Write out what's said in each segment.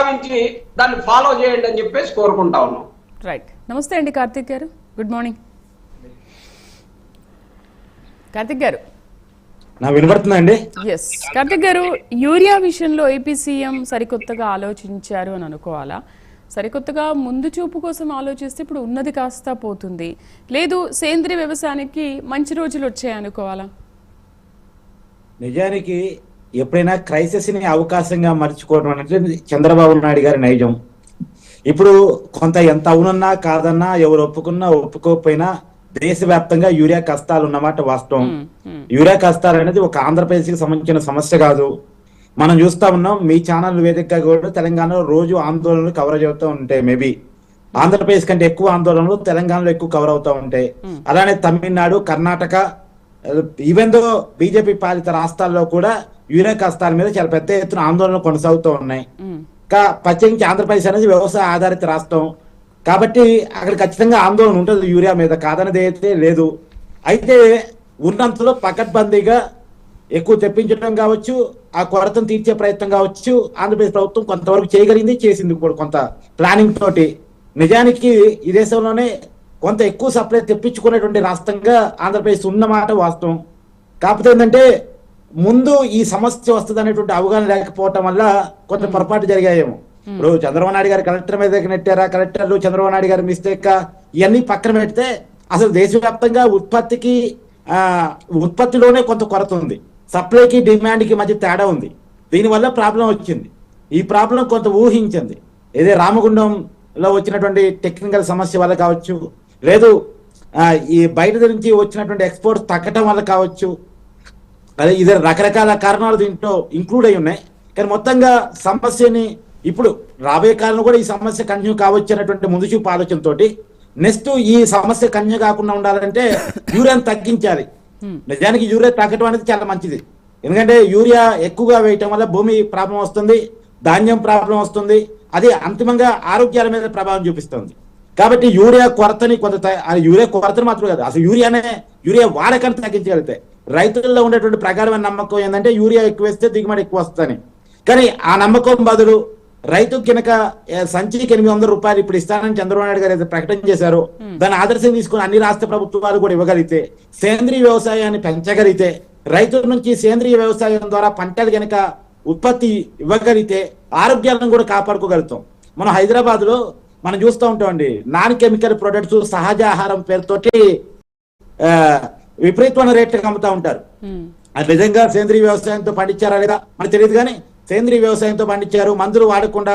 భావించి దాన్ని ఫాలో చేయండి అని చెప్పేసి కోరుకుంటా ఉన్నాం. రైట్ నమస్తే అండి కార్తిక్ గారు. గుడ్ మార్నింగ్ కార్తిక్ గారు. నా వినబడుతుందండి ఎస్ కార్తిక్ గారు యూరియా విషయంలో ఏపీ సీఎం సరికొత్తగా ఆలోచించారు అని అనుకోవాలా? సరికొత్తగా ముందు చూపు కోసం ఆలోచిస్తే ఇప్పుడు ఉన్నది కాస్త పోతుంది. లేదు సేంద్రియ వ్యవసాయానికి మంచి రోజులు వచ్చాయి అనుకోవాలా నిజానికి ఎప్పుడైనా క్రైసిస్ని అవకాశంగా మర్చుకోవడం అనేది చంద్రబాబు నాయుడు గారి నైజం. ఇప్పుడు కొంత ఎంత అవునన్నా కాదన్నా ఎవరు ఒప్పుకున్నా ఒప్పుకోకపోయినా దేశవ్యాప్తంగా యూరియా కష్టాలు ఉన్నమాట వాస్తవం. యూరియా కష్టాలు అనేది ఒక ఆంధ్రప్రదేశ్కి సంబంధించిన సమస్య కాదు. మనం చూస్తా ఉన్నాం మీ ఛానల్ వేదికగా కూడా తెలంగాణలో రోజు ఆందోళనలు కవర్ అవుతూ ఉంటాయి మేబీ ఆంధ్రప్రదేశ్ కంటే ఎక్కువ ఆందోళనలు తెలంగాణలో ఎక్కువ కవర్ అవుతూ ఉంటాయి. అలానే Tamil Nadu Karnataka even though BJP పాలిత రాష్ట్రాల్లో కూడా యూరియా కష్టాల మీద చాలా పెద్ద ఎత్తున ఆందోళనలు కొనసాగుతూ ఉన్నాయి. కా ప్రత్యేకించి ఆంధ్రప్రదేశ్ అనేది వ్యవసాయ ఆధారిత రాష్ట్రం. కాబట్టి అక్కడ ఖచ్చితంగా ఆందోళన ఉంటుంది యూరియా మీద. కాదనేది అయితే లేదు. అయితే ఉన్నంతలో పకడ్బందీగా ఎక్కువ తెప్పించడం కావచ్చు ఆ కొరతను తీర్చే ప్రయత్నం కావచ్చు ఆంధ్రప్రదేశ్ ప్రభుత్వం కొంతవరకు చేయగలిగింది చేసింది కూడా కొంత ప్లానింగ్ తోటి. నిజానికి ఈ దేశంలోనే కొంత ఎక్కువ సప్లై తెప్పించుకునేటువంటి రాష్ట్రంగా ఆంధ్రప్రదేశ్ ఉన్నమాట వాస్తవం. కాకపోతే ఏంటంటే ముందు ఈ సమస్య వస్తుంది అనేటువంటి అవగాహన లేకపోవటం వల్ల కొంత పొరపాటు జరిగాయేమో. ఇప్పుడు చంద్రబాబు నాయుడు గారు కలెక్టర్ మీద నెట్టారా? కలెక్టర్లు చంద్రబాబు నాయుడు గారి మిస్టేక్ ఇవన్నీ పక్కన పెడితే అసలు దేశవ్యాప్తంగా ఉత్పత్తికి ఆ ఉత్పత్తిలోనే కొంత కొరత ఉంది. సప్లైకి డిమాండ్కి మధ్య తేడా ఉంది. దీనివల్ల ప్రాబ్లం వచ్చింది. ఈ ప్రాబ్లం కొంత ఊహించింది. ఇదే రామగుండంలో వచ్చినటువంటి టెక్నికల్ సమస్య వల్ల కావచ్చు లేదు ఆ, ఈ బయట నుంచి వచ్చినటువంటి ఎక్స్పోర్ట్స్ తగ్గటం వల్ల కావచ్చు అదే ఇది రకరకాల కారణాలు దీంట్లో ఇంక్లూడ్ అయి ఉన్నాయి. కానీ మొత్తంగా సమస్యని ఇప్పుడు రాబోయే కాలంలో కూడా ఈ సమస్య కంటిన్యూ కావచ్చు అనేటువంటి ముందు చూపు ఆలోచనతోటి నెక్స్ట్ ఈ సమస్య కంటిన్యూ కాకుండా ఉండాలంటే యూరియాని తగ్గించాలి. నిజానికి యూరియా తగ్గటం అనేది చాలా మంచిది. ఎందుకంటే యూరియా ఎక్కువగా వేయటం వల్ల భూమి ప్రాబ్లం వస్తుంది ధాన్యం ప్రాబ్లం వస్తుంది. అది అంతిమంగా ఆరోగ్యాల మీద ప్రభావం చూపిస్తుంది. కాబట్టి యూరియా కొరతని కొంత యూరియా కొరతని మాత్రం కాదు అసలు యూరియానే యూరియా వాడకాన్ని తగ్గించగలిగితే. రైతుల్లో ఉండేటువంటి ప్రకారమైన నమ్మకం ఏంటంటే యూరియా ఎక్కువ వేస్తే దిగుబడి ఎక్కువ వస్తుందని. కానీ ఆ నమ్మకం బదులు రైతు కనుక సంచికి ఎనిమిది వందల రూపాయలు ఇప్పుడు ఇస్తానని చంద్రబాబు నాయుడు గారు ప్రకటన చేశారో దాన్ని ఆదర్శం తీసుకుని అన్ని రాష్ట్ర ప్రభుత్వాలు కూడా ఇవ్వగలిగితే సేంద్రీయ వ్యవసాయాన్ని పెంచగలిగితే రైతుల నుంచి సేంద్రీయ వ్యవసాయం ద్వారా పంటలు గనక ఉత్పత్తి ఇవ్వగలిగితే ఆరోగ్యాలను కూడా కాపాడుకోగలుగుతాం. మనం హైదరాబాద్లో మనం చూస్తూ ఉంటామండి నాన్ కెమికల్ ప్రొడక్ట్స్ సహజ ఆహారం పేరుతోటి ఆ, విపరీతమైన రేట్లకు అమ్ముతా ఉంటారు. అది నిజంగా సేంద్రీయ వ్యవసాయంతో పండించారా లేదా? మనకు తెలియదు కానీ సేంద్రీయ వ్యవసాయంతో పండించారు మందులు వాడకుండా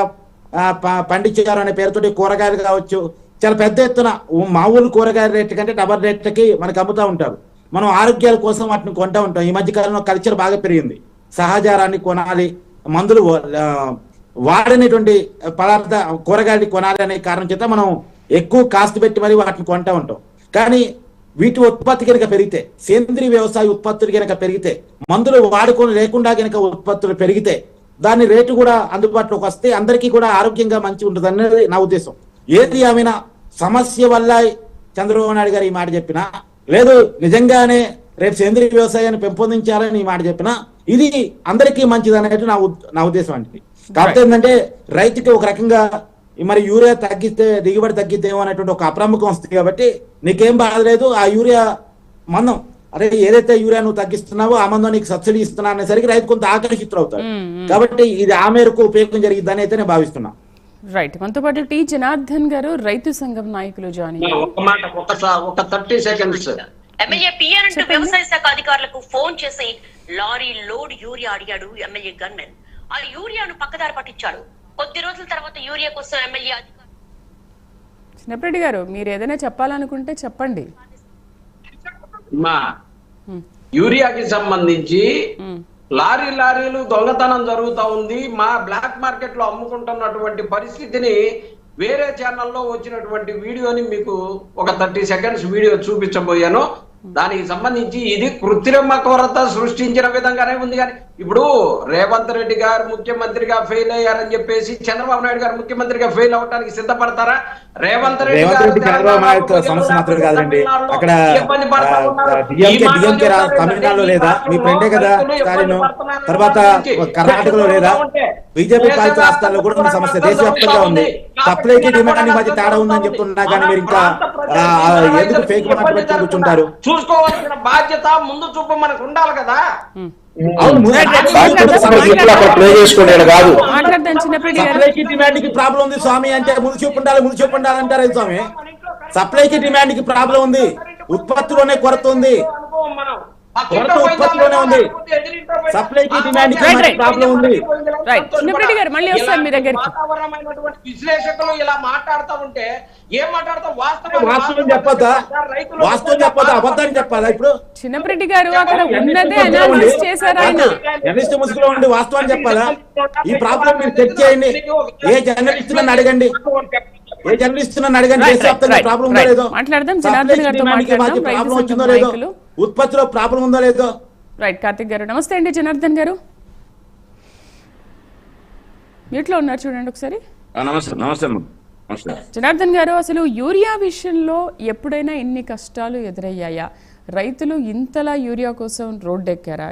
పండించారు అనే పేరుతోటి కూరగాయలు కావచ్చు. చాలా పెద్ద ఎత్తున మామూలు కూరగాయల రేట్ కంటే డబల్ రేట్లకి మనకు అమ్ముతా ఉంటారు. మనం ఆరోగ్యాల కోసం వాటిని కొంటా ఉంటాం. ఈ మధ్య కాలంలో కల్చర్ బాగా పెరిగింది. సహజారాన్ని కొనాలి మందులు వాడనేటువంటి పదార్థ కూరగాయలు కొనాలి అనే కారణం చేత మనం ఎక్కువ కాస్ట్ పెట్టి మరి వాటిని కొంటా ఉంటాం. కానీ వీటి ఉత్పత్తి కనుక పెరిగితే సేంద్రీయ వ్యవసాయ ఉత్పత్తులు కనుక పెరిగితే మందులు వాడుకొని లేకుండా కనుక ఉత్పత్తులు పెరిగితే దాని రేటు కూడా అందుబాటులోకి వస్తే అందరికీ కూడా ఆరోగ్యంగా మంచి ఉంటుంది అనేది నా ఉద్దేశం. ఏది ఏమైనా సమస్య వల్ల చంద్రబాబు నాయుడు గారు ఈ మాట చెప్పినా లేదు నిజంగానే రేపు సేంద్రీయ వ్యవసాయాన్ని పెంపొందించాలని ఈ మాట చెప్పినా ఇది అందరికీ మంచిది అనేది నా ఉద్- నా ఉద్దేశం అంటే కాకపోతే ఏంటంటే రైతుకి ఒక రకంగా మరి యూరియా తగ్గిస్తే దిగుబడి తగ్గిద్దేమో అనేటువంటి ఒక అప్రముఖం వస్తుంది కాబట్టి నీకేం బాధ లేదు ఆ యూరియా మందం. అరే ఏదైతే యూరియా నువ్వు తగ్గిస్తున్నావో ఆ మందం నీకు సబ్సిడీ ఇస్తున్నా అనేసరికి రైతు కొంత ఆకర్షితులు అవుతాడు కాబట్టి ఇది ఆ మేరకు ఉపయోగం జరిగిద్దని అయితే నేను భావిస్తున్నా. రైట్ మనతో పాటు టి జనార్దన్ గారు రైతు సంఘం నాయకులు జాయిన్ ఒక మాట ఒక థర్టీ సెకండ్స్. ఎమ్మెల్యే పిఆర్ అంటూ వ్యవసాయ శాఖ అధికారులకు ఫోన్ చేసి లారీ లోడ్ యూరియా అడిగాడు ఎమ్మెల్యే గన్మెన్. ఆ యూరియాను పక్కదారి పట్టించాడు. కొద్ది రోజుల తర్వాత యూరియా కోసం ఎమ్మెల్యే అధికారులు చిన్నప్పటి గారు మీరు ఏదైనా చెప్పాలనుకుంటే చెప్పండి మా. యూరియాకి సంబంధించి. లారీ లారీలు దొంగతనం జరుగుతా ఉంది మా బ్లాక్ మార్కెట్లో అమ్ముకుంటున్నటువంటి పరిస్థితిని వేరే ఛానల్లో వచ్చినటువంటి వీడియోని మీకు ఒక థర్టీ సెకండ్స్ వీడియో చూపించబోయాను దానికి సంబంధించి ఇది కృత్రిమ కొరత సృష్టించిన విధంగానే ఉంది కానీ ఇప్పుడు రేవంత్ రెడ్డి గారు ముఖ్యమంత్రిగా ఫెయిల్ అయ్యారని చెప్పేసి చంద్రబాబు నాయుడు గారు ముఖ్యమంత్రిగా ఫెయిల్ అవడానికి సిద్ధపడతారా? రేవంత్ రెడ్డి తమిళనాడులో లేదా? మీ ఫ్రెండే కదా స్టాలిన్. తర్వాత కర్ణాటకలో లేదా? బీజేపీ పాలిత రాష్ట్రాల్లో కూడా ఉన్న సమస్య దేశవ్యాప్తంగా ఉంది. సప్లైకి డిమాండ్ మధ్య తేడా ఉందని చెప్తున్నా కానీ మీరు ఇంకా ఎందుకు ఫేక్ పెట్టుకుని కూర్చుంటారు? చూసుకోవాల్సిన బాధ్యత ముందు చూపు మనకు ఉండాలి కదా? సప్లైకి డిమాండ్కి ప్రాబ్లం ఉంది స్వామి అంటే ముందు చూపు ఉండాలి ముందు చూపు ఉండాలి అంటారు స్వామి. సప్లైకి డిమాండ్కి ప్రాబ్లం ఉంది. ఉత్పత్తిలోనే కొరత ఉంది. కొరత ఉత్పత్తిలోనే ఉంది. సప్లైకి డిమాండ్. ప్రాబ్లం ఉంది. Right. చిన్నప్పటి గారు మళ్ళీ వస్తాను మీ దగ్గరికి. వాతావరణమైనటువంటి విశ్లేషకులు ఇలా మాట్లాడుతూ ఉంటే ఏం మాట్లాడతాం? వాస్తవం వాస్తవం చెప్పొద్దా? వాస్తవం చెప్పొద్దా? అబద్ధాన్ని చెప్పాలా ఇప్పుడు? చిన్నప్పటి గారు అక్కడ ఉన్నదే అనాలిసిస్ చేశారు? ఆయన జర్నలిస్ట్ ముసుగులో ఉండి వాస్తవాన్ని చెప్పాలా? ఈ ప్రాబ్లం మీరు చెక్ చేయండి. ఏ జర్నలిస్ట్ నన్ను అడగండి? ఏ జర్నలిస్ట్ నన్ను అడగండి? ప్రాబ్లం ఉందో. లేదో? మాట్లాడదాం. జనార్దన్ గారితో మాట్లాడదాం. ప్రాబ్లం వచ్చిందో లేదో. ఉత్పత్తిలో ప్రాబ్లం ఉందో లేదో? రైట్ కార్తిక్ గారు. నమస్తే అండి జనార్దన్ గారు. మీట్లో ఉన్నారు చూడండి ఒకసారి. నమస్తే నమస్తే జనార్దన్ గారు అసలు యూరియా విషయంలో ఎప్పుడైనా ఇన్ని కష్టాలు ఎదురయ్యాయా? రైతులు ఇంతలా యూరియా కోసం రోడ్డెక్కారా?